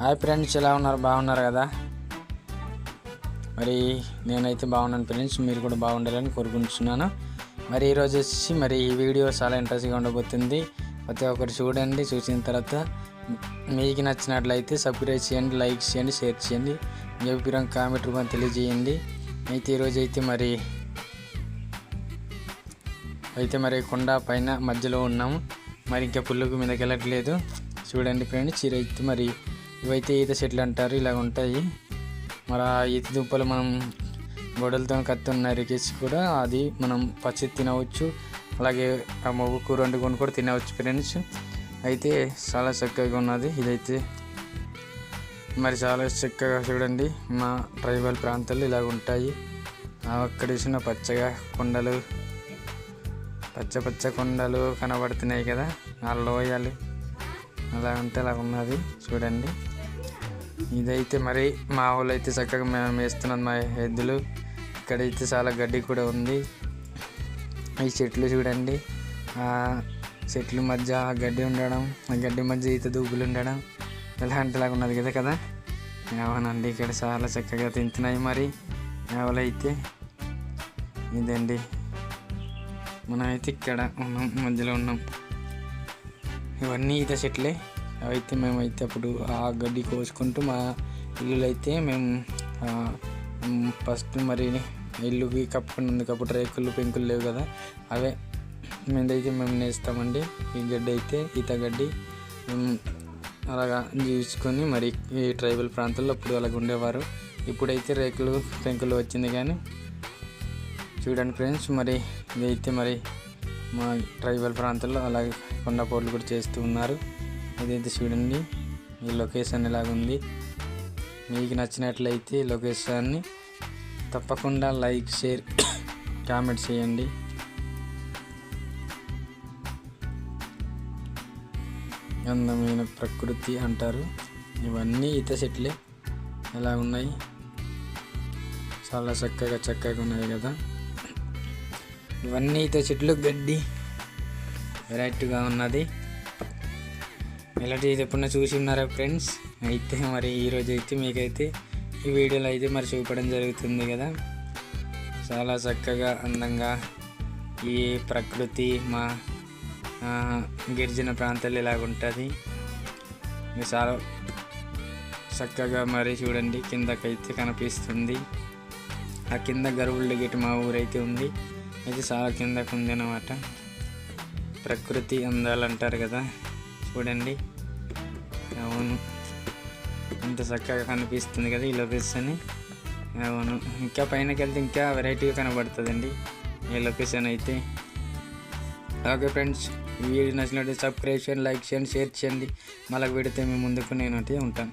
Hi friends ఎలా ఉన్నారు? బాగున్నారు కదా? మరి నేనైతే బాగున్నాను ఫ్రెండ్స్ మీరు కూడా బాగుండాలని కోరుకుంటున్నాను. మరి ఈరోజు వచ్చి మరి ఈ వీడియో చాలా ఇంట్రెస్ట్గా ఉండబోతుంది. ప్రతి ఒక్కరు చూడండి చూసిన తర్వాత మీకు నచ్చినట్లయితే సబ్స్క్రైబ్ చేయండి లైక్ చేయండి షేర్ చేయండి. మీ అభిప్రాయం కామెంట్ రూపంలో తెలియజేయండి. అయితే ఈరోజు అయితే మరి అయితే మరి కొండ పైన మధ్యలో ఉన్నాము. మరి ఇంకా పుల్లకు మీదకి వెళ్ళట్లేదు. చూడండి ఫ్రెండ్స్ ఇదైతే మరి ఇవైతే ఈత చెట్లు అంటారు ఇలా ఉంటాయి. మరి ఆ ఈత దుంపలు మనం గొడవలతో కత్తి నరికేసి కూడా అది మనం పచ్చి తినవచ్చు. అలాగే ఆ మొగ్గు కూర వండుకొని కూడా తినవచ్చు ఫ్రెండ్స్. అయితే చాలా చక్కగా ఉన్నది ఇదైతే. మరి చాలా చక్కగా చూడండి మా ట్రైబల్ ప్రాంతాలు ఇలాగ ఉంటాయి. అక్కడ చూసిన పచ్చగా కొండలు పచ్చ పచ్చ కొండలు కనబడుతున్నాయి కదా ఆ లోయలు. అలా అంటే అలా ఉన్నది చూడండి. ఇదైతే మరి మా ఊళ్ళో అయితే చక్కగా మేము వేస్తున్నాం మా ఎద్దులు. ఇక్కడైతే చాలా గడ్డి కూడా ఉంది. ఈ చెట్లు చూడండి. ఆ చెట్ల మధ్య ఆ గడ్డి ఉండడం ఆ గడ్డి మధ్య ఈత దూకులు ఉండడం ఇలాంటిలాగా ఉన్నది కదా కదా? అవునండి ఇక్కడ చాలా చక్కగా తింటున్నాయి మరి ఎవలైతే ఇదండి. మనమైతే అయితే ఇక్కడ ఉన్నాం మధ్యలో ఉన్నాం. ఇవన్నీ ఈత చెట్లే. అవైతే మేమైతే అప్పుడు ఆ గడ్డి కోసుకుంటూ మా ఇల్లులు అయితే మేము ఫస్ట్ మరి ఇల్లుకి కప్పుకున్నందుకు అప్పుడు రేకులు పెంకులు లేవు కదా. అవే మేమైతే మేము నేస్తామండి. ఈ గడ్డి అయితే ఈత గడ్డి. అలాగా చూసుకొని మరి ఈ ట్రైబల్ ప్రాంతాల్లో అప్పుడు అలాగ ఉండేవారు. ఇప్పుడైతే రేకులు పెంకులు వచ్చింది కానీ చూడండి ఫ్రెండ్స్ మరి ఇదైతే మరి మా ట్రైబల్ ప్రాంతాల్లో అలాగే కొండపోట్లు కూడా చేస్తూ ఉన్నారు. ఇదైతే చూడండి ఈ లొకేషన్ ఎలాగుంది మీకు నచ్చినట్లయితే లొకేషన్ని తప్పకుండా లైక్ షేర్ కామెంట్ చేయండి. అందమైన ప్రకృతి అంటారు. ఇవన్నీ ఈత చెట్లే. ఎలా ఉన్నాయి? చాలా చక్కగా చక్కగా ఉన్నాయి కదా. ఇవన్నీ ఈత చెట్లు గడ్డి వెరైటీగా ఉన్నది. ఇలాంటి ఎప్పుడైనా ఎప్పుడన్నా చూసి ఉన్నారా ఫ్రెండ్స్? అయితే మరి ఈరోజు అయితే మీకైతే ఈ వీడియోలో అయితే మరి చూపడం జరుగుతుంది కదా. చాలా చక్కగా అందంగా ఈ ప్రకృతి మా గిరిజన ప్రాంతాలు ఇలాగుంటుంది చాలా చక్కగా మరి చూడండి కిందకైతే కనిపిస్తుంది. ఆ కింద గరువుల గిటి మా ఊరైతే ఉంది. ఇది చాలా కిందకు ఉంది అన్నమాట ప్రకృతి అందాలు అంటారు కదా. చూడండి. అవును. ఎంత చక్కగా కనిపిస్తుంది కదా ఈ లొకేషన్ అవును. ఇంకా పైనకి వెళ్తే ఇంకా వెరైటీగా కనబడుతుందండి ఈ లొకేషన్ అయితే. ఓకే ఫ్రెండ్స్ ఈ వీడియో నచ్చినట్టు సబ్స్క్రైబ్ చేయండి లైక్ చేయండి షేర్ చేయండి. మళ్ళీ వీడితే మేము ముందుకు నేను ఉంటాను.